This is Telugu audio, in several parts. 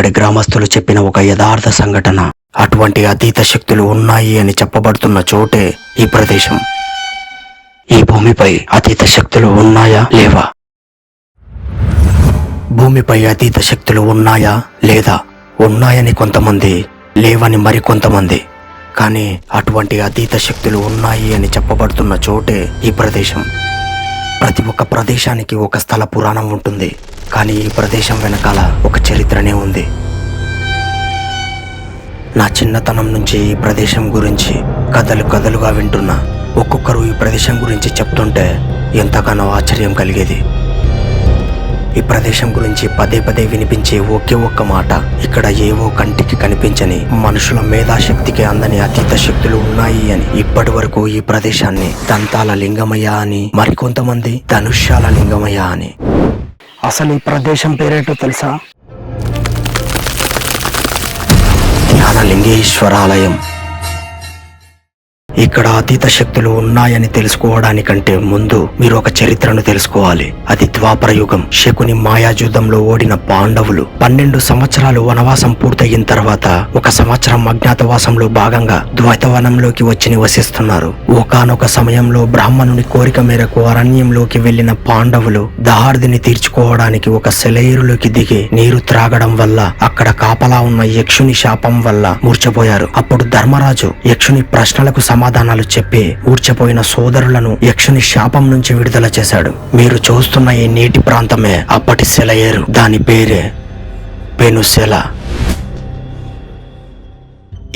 అక్కడి గ్రామస్తులు చెప్పిన ఒక యథార్థ సంఘటన. అటువంటి అతీత శక్తులు ఉన్నాయి అని చెప్పబడుతున్న చోటే ఈ ప్రదేశం. ఈ భూమిపై అతీత శక్తులు ఉన్నాయా లేవా? భూమిపై అతీత శక్తులు ఉన్నాయా లేదా? ఉన్నాయని కొంతమంది లేవని మరికొంతమంది. కానీ అటువంటి అతీత శక్తులు ఉన్నాయి అని చెప్పబడుతున్న చోటే ఈ ప్రదేశం. ప్రతి ఒక్క ప్రదేశానికి ఒక స్థల పురాణం ఉంటుంది. కానీ ఈ ప్రదేశం వెనకాల ఒక చరిత్రనే ఉంది. నా చిన్నతనం నుంచి ఈ ప్రదేశం గురించి కథలు కథలుగా వింటున్నా. ఒక్కొక్కరు ఈ ప్రదేశం గురించి చెప్తుంటే ఎంతగానో ఆశ్చర్యం కలిగేది. ఈ ప్రదేశం గురించి పదే పదే వినిపించే ఒకే ఒక్క మాట. ఇక్కడ ఏవో కంటికి కనిపించని మనుషుల మేధాశక్తికి అందని అతీత శక్తులు ఉన్నాయి అని. ఇప్పటి వరకు ఈ ప్రదేశాన్ని దంతాల లింగమయ్య అని మరికొంతమంది ధనుష్యాల లింగమయ్య అని. అసలు ఈ ప్రదేశం పేరేటో తెలుసా? ధ్యాన లింగేశ్వరాలయం ఇక్కడ అతీత శక్తులు ఉన్నాయని తెలుసుకోవడానికంటే ముందు మీరు ఒక చరిత్రను తెలుసుకోవాలి. అది ద్వాపరయుగం శకుని మాయాజూదంలో ఓడిన పాండవులు పన్నెండు సంవత్సరాలు వనవాసం పూర్తయిన తర్వాత ఒక సంవత్సరం అజ్ఞాతవాసంలో భాగంగా ద్వైతవనంలోకి వచ్చి నివసిస్తున్నారు. ఒకానొక సమయంలో బ్రాహ్మణుని కోరిక మేరకు అరణ్యంలోకి వెళ్ళిన పాండవులు దహార్దిని తీర్చుకోవడానికి ఒక సెలయేరులోకి దిగి నీరు త్రాగడం వల్ల అక్కడ కాపలా ఉన్న యక్షుని శాపం వల్ల మూర్చపోయారు అప్పుడు ధర్మరాజు యక్షుని ప్రశ్నలకు సమాధానాలు చెప్పి ఊడ్చపోయిన సోదరులను యక్షుని శాపం నుంచి విడుదల చేశాడు. మీరు చూస్తున్న ఈ నీటి ప్రాంతమే అప్పటి సెలయేరు దాని పేరే పెనుసెల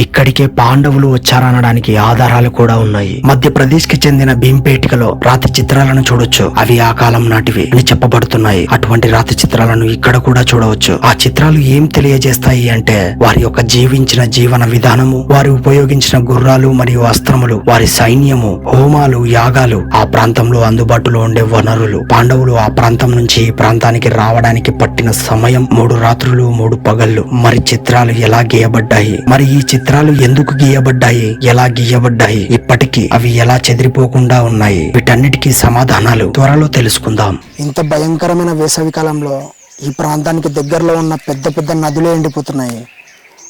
ఇక్కడికే పాండవులు వచ్చారనడానికి ఆధారాలు కూడా ఉన్నాయి. మధ్యప్రదేశ్కి చెందిన భీంపేటికలో రాతి చిత్రాలను చూడొచ్చు. అవి ఆ కాలం నాటివి అని చెప్పబడుతున్నాయి. అటువంటి రాతి చిత్రాలను ఇక్కడ కూడా చూడవచ్చు. ఆ చిత్రాలు ఏం తెలియజేస్తాయి అంటే వారి యొక్క జీవించిన జీవన విధానము వారు ఉపయోగించిన గుర్రాలు మరియు అస్త్రములు వారి సైన్యము హోమాలు యాగాలు ఆ ప్రాంతంలో అందుబాటులో ఉండే వనరులు. పాండవులు ఆ ప్రాంతం నుంచి ఈ ప్రాంతానికి రావడానికి పట్టిన సమయం మూడు రాత్రులు మూడు పగళ్ళు. మరి చిత్రాలు ఎలా గీయబడ్డాయి? మరి ఈ చిత్రాలు ఎందుకు గీయబడ్డాయి? ఎలా గీయబడ్డాయి? ఇప్పటికీ అవి ఎలా చెదిరిపోకుండా ఉన్నాయి? వీటన్నిటికీ సమాధానాలు త్వరలో తెలుసుకుందాం. ఇంత భయంకరమైన వేసవి కాలంలో ఈ ప్రాంతానికి దగ్గరలో ఉన్న పెద్ద పెద్ద నదులు ఎండిపోతున్నాయి.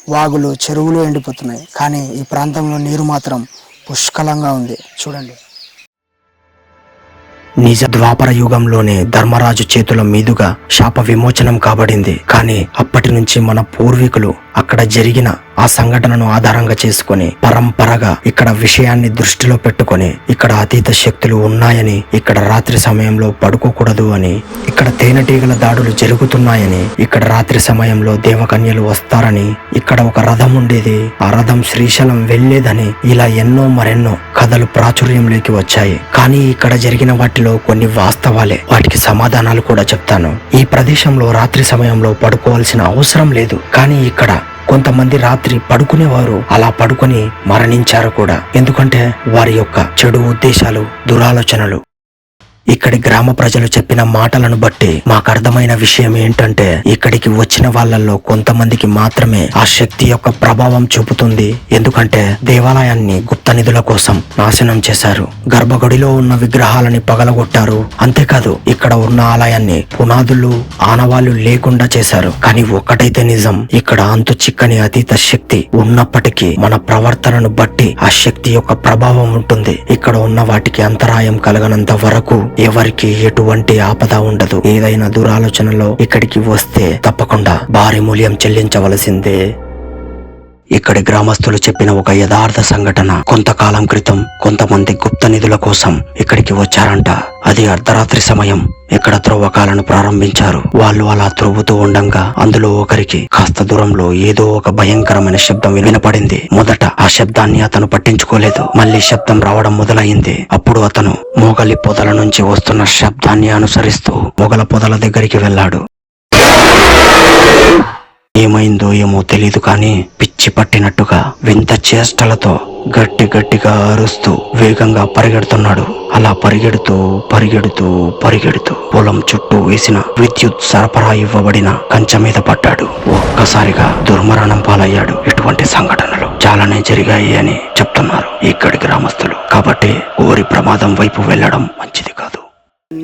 వాగులు చెరువులు ఎండిపోతున్నాయి. కానీ ఈ ప్రాంతంలో నీరు మాత్రం పుష్కలంగా ఉంది. చూడండి. నిజ ద్వాపర యుగంలోనే ధర్మరాజు చేతుల మీదుగా శాప విమోచనం కాబడింది. కానీ అప్పటి నుంచి మన పూర్వీకులు అక్కడ జరిగిన ఆ సంఘటనను ఆధారంగా చేసుకుని పరంపరగా ఇక్కడ విషయాన్ని దృష్టిలో పెట్టుకొని ఇక్కడ అతీత శక్తులు ఉన్నాయని ఇక్కడ రాత్రి సమయంలో పడుకోకూడదు అని ఇక్కడ తేనెటీగల దాడులు జరుగుతున్నాయని ఇక్కడ రాత్రి సమయంలో దేవకన్యలు వస్తారని ఇక్కడ ఒక రథం ఉండేది. ఆ రథం శ్రీశైలం వెళ్ళేదని ఇలా ఎన్నో మరెన్నో కథలు ప్రాచుర్యంలోకి వచ్చాయి. కానీ ఇక్కడ జరిగిన వాటిలో కొన్ని వాస్తవాలే. వాటికి సమాధానాలు కూడా చెప్తాను. ఈ ప్రదేశంలో రాత్రి సమయంలో పడుకోవాల్సిన అవసరం లేదు. కానీ ఇక్కడ కొంతమంది రాత్రి పడుకునేవారు అలా పడుకొని మరణించారు కూడా. ఎందుకంటే వారి యొక్క చెడు ఉద్దేశాలు దురాలోచనలు. ఇక్కడి గ్రామ ప్రజలు చెప్పిన మాటలను బట్టి మాకు అర్థమైన విషయం ఏంటంటే ఇక్కడికి వచ్చిన వాళ్ళల్లో కొంతమందికి మాత్రమే ఆ శక్తి యొక్క ప్రభావం చూపుతుంది. ఎందుకంటే దేవాలయాన్ని గుప్త నిధుల కోసం నాశనం చేశారు. గర్భగుడిలో ఉన్న విగ్రహాలని పగలగొట్టారు. అంతేకాదు ఇక్కడ ఉన్న ఆలయాన్ని పునాదులు ఆనవాళ్ళు లేకుండా చేశారు. కానీ ఒక్కటైతే నిజం ఇక్కడ అంతు చిక్కని అతీత శక్తి ఉన్నప్పటికీ మన ప్రవర్తనను బట్టి ఆ శక్తి యొక్క ప్రభావం ఉంటుంది. ఇక్కడ ఉన్న వాటికి అంతరాయం కలగనంత వరకు ఎవరికి ఎటువంటి ఆపద ఉండదు. ఏదైనా దురాలోచనలో ఇక్కడికి వస్తే తప్పకుండా భారీ మూల్యం చెల్లించవలసిందే. ఇక్కడి గ్రామస్తులు చెప్పిన ఒక యథార్థ సంఘటన. కొంతకాలం క్రితం కొంతమంది గుప్త నిధుల కోసం ఇక్కడికి వచ్చారంట. అది అర్ధరాత్రి సమయం. ఇక్కడ త్రవ్వకాలను ప్రారంభించారు. వాళ్ళు అలా త్రవ్వుతూ ఉండంగా అందులో ఒకరికి కాస్త దూరంలో ఏదో ఒక భయంకరమైన శబ్దం వినపడింది. మొదట ఆ శబ్దాన్ని అతను పట్టించుకోలేదు. మళ్ళీ శబ్దం రావడం మొదలైంది. అప్పుడు అతను మొగలి పొదల నుంచి వస్తున్న శబ్దాన్ని అనుసరిస్తూ మొగల పొదల దగ్గరికి వెళ్ళాడు. ఏమైందో ఏమో తెలీదు కానీ పిచ్చి పట్టినట్టుగా వింత చేష్టలతో గట్టి గట్టిగా అరుస్తూ వేగంగా పరిగెడుతున్నాడు. అలా పరిగెడుతూ పరిగెడుతూ పరిగెడుతూ పొలం చుట్టూ వేసిన విద్యుత్ సరఫరా ఇవ్వబడిన కంచె మీద పడ్డాడు. ఒక్కసారిగా దుర్మరణం పాలయ్యాడు. ఇటువంటి సంఘటనలు చాలానే జరిగాయి అని చెప్తున్నారు ఇక్కడి గ్రామస్తులు. కాబట్టి ఊరి ప్రమాదం వైపు వెళ్ళడం మంచిది కాదు.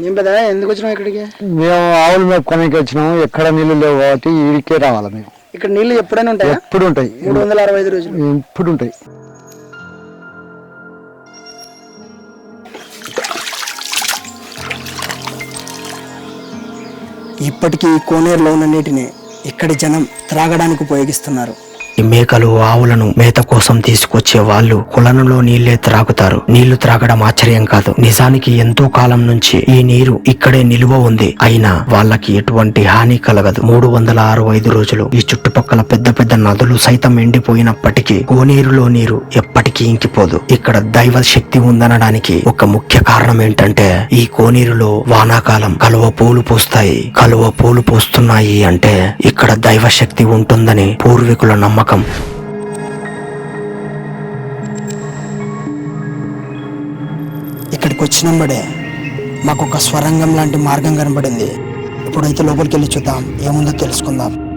ఏం పెద్ద ఎందుకు వచ్చినావు ఇక్కడికి? మేము ఆవులు మేపుకోనికి వచ్చినాము. ఎక్కడ నీళ్ళు లేవు కాబట్టి ఈడికే రావాలి మేము. ఇక్కడ నీళ్ళు ఎప్పుడైనా ఉంటాయా? ఎప్పుడు ఉంటాయి మూడు వందల అరవై ఐదు రోజులు. ఇప్పుడు ఉంటాయి ఇప్పటికీ కోనేరులో ఉన్న నీటిని ఇక్కడి జనం త్రాగడానికి ఉపయోగిస్తున్నారు. ఈ మేకలు ఆవులను మేత కోసం తీసుకొచ్చే వాళ్ళు కులనంలో నీళ్ళే త్రాగుతారు. నీళ్ళు త్రాగడం ఆశ్చర్యం కాదు. నిజానికి ఎంతో కాలం నుంచి ఈ నీరు ఇక్కడే నిలువ ఉంది. అయినా వాళ్ళకి ఎటువంటి హాని కలగదు. మూడు వందల అరవై ఐదు రోజులు ఈ చుట్టుపక్కల పెద్ద పెద్ద నదులు సైతం ఎండిపోయినప్పటికీ కోనేరులో నీరు ఎప్పటికీ ఇంకిపోదు. ఇక్కడ దైవ శక్తి ఉందనడానికి ఒక ముఖ్య కారణం ఏంటంటే ఈ కోనేరులో వానాకాలం కలువ పూలు పూస్తాయి. కలువ పూలు పూస్తున్నాయి అంటే ఇక్కడ దైవ శక్తి ఉంటుందని పూర్వీకుల నమ్మకం నమ్మకం ఇక్కడికి వచ్చినంబడే మాకు ఒక స్వరంగం లాంటి మార్గం కనబడింది. ఇప్పుడైతే లోపలికి వెళ్ళి చూద్దాం ఏముందో తెలుసుకుందాం.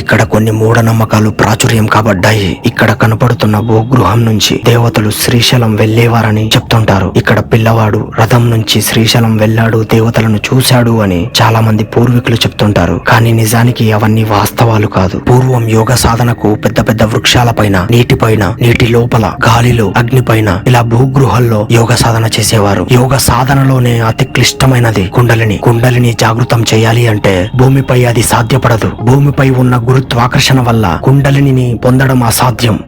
ఇక్కడ కొన్ని మూఢనమ్మకాలు ప్రాచుర్యం కాబడ్డాయి. ఇక్కడ కనపడుతున్న భూగృహం నుంచి దేవతలు శ్రీశైలం వెళ్ళేవారని చెప్తుంటారు. ఇక్కడ పిల్లవాడు రథం నుంచి శ్రీశైలం వెళ్ళాడు దేవతలను చూశాడు అని చాలా మంది పూర్వీకులు చెప్తుంటారు. కానీ నిజానికి అవన్నీ వాస్తవాలు కాదు. పూర్వం యోగ సాధనకు పెద్ద పెద్ద వృక్షాలపైన నీటిపైన నీటి లోపల గాలిలో అగ్నిపైన ఇలా భూగృహల్లో యోగ సాధన చేసేవారు. యోగ సాధనలోనే అతి క్లిష్టమైనది కుండలిని. కుండలిని జాగృతం చేయాలి అంటే భూమిపై అది సాధ్యపడదు. భూమిపై ఉన్న గురుత్వాకర్షణ వల్ల కుండలిని పొందడం అసాధ్యం.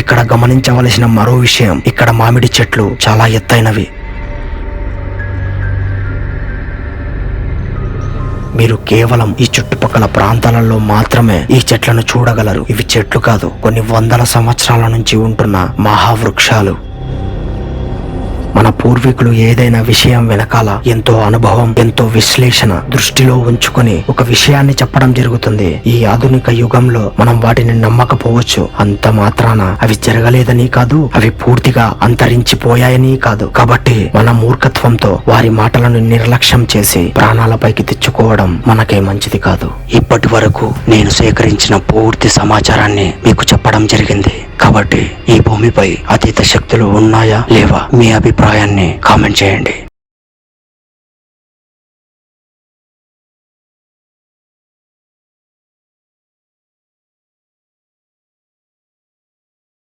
ఇక్కడ గమనించవలసిన మరో విషయం ఇక్కడ మామిడి చెట్లు చాలా ఎత్తైనవి. మీరు కేవలం ఈ చుట్టుపక్కల ప్రాంతాలలో మాత్రమే ఈ చెట్లను చూడగలరు. ఇవి చెట్లు కాదు కొన్ని వందల సంవత్సరాల నుంచి ఉంటున్న మహావృక్షాలు. మన పూర్వీకులు ఏదైనా విషయం వెనకాల ఎంతో అనుభవం ఎంతో విశ్లేషణ దృష్టిలో ఉంచుకొని ఒక విషయాన్ని చెప్పడం జరుగుతుంది. ఈ ఆధునిక యుగంలో మనం వాటిని నమ్మకపోవచ్చు. అంత మాత్రాన అవి జరగలేదని కాదు అవి పూర్తిగా అంతరించిపోయాయని కాదు. కాబట్టి మన మూర్ఖత్వంతో వారి మాటలను నిర్లక్ష్యం చేసి ప్రాణాలపైకి తెచ్చుకోవడం మనకే మంచిది కాదు. ఇప్పటి వరకు నేను సేకరించిన పూర్తి సమాచారాన్ని మీకు చెప్పడం జరిగింది. కాబట్టి ఈ భూమిపై అతీత శక్తులు ఉన్నాయా లేవా మీ అభిప్రాయాన్ని కామెంట్ చేయండి.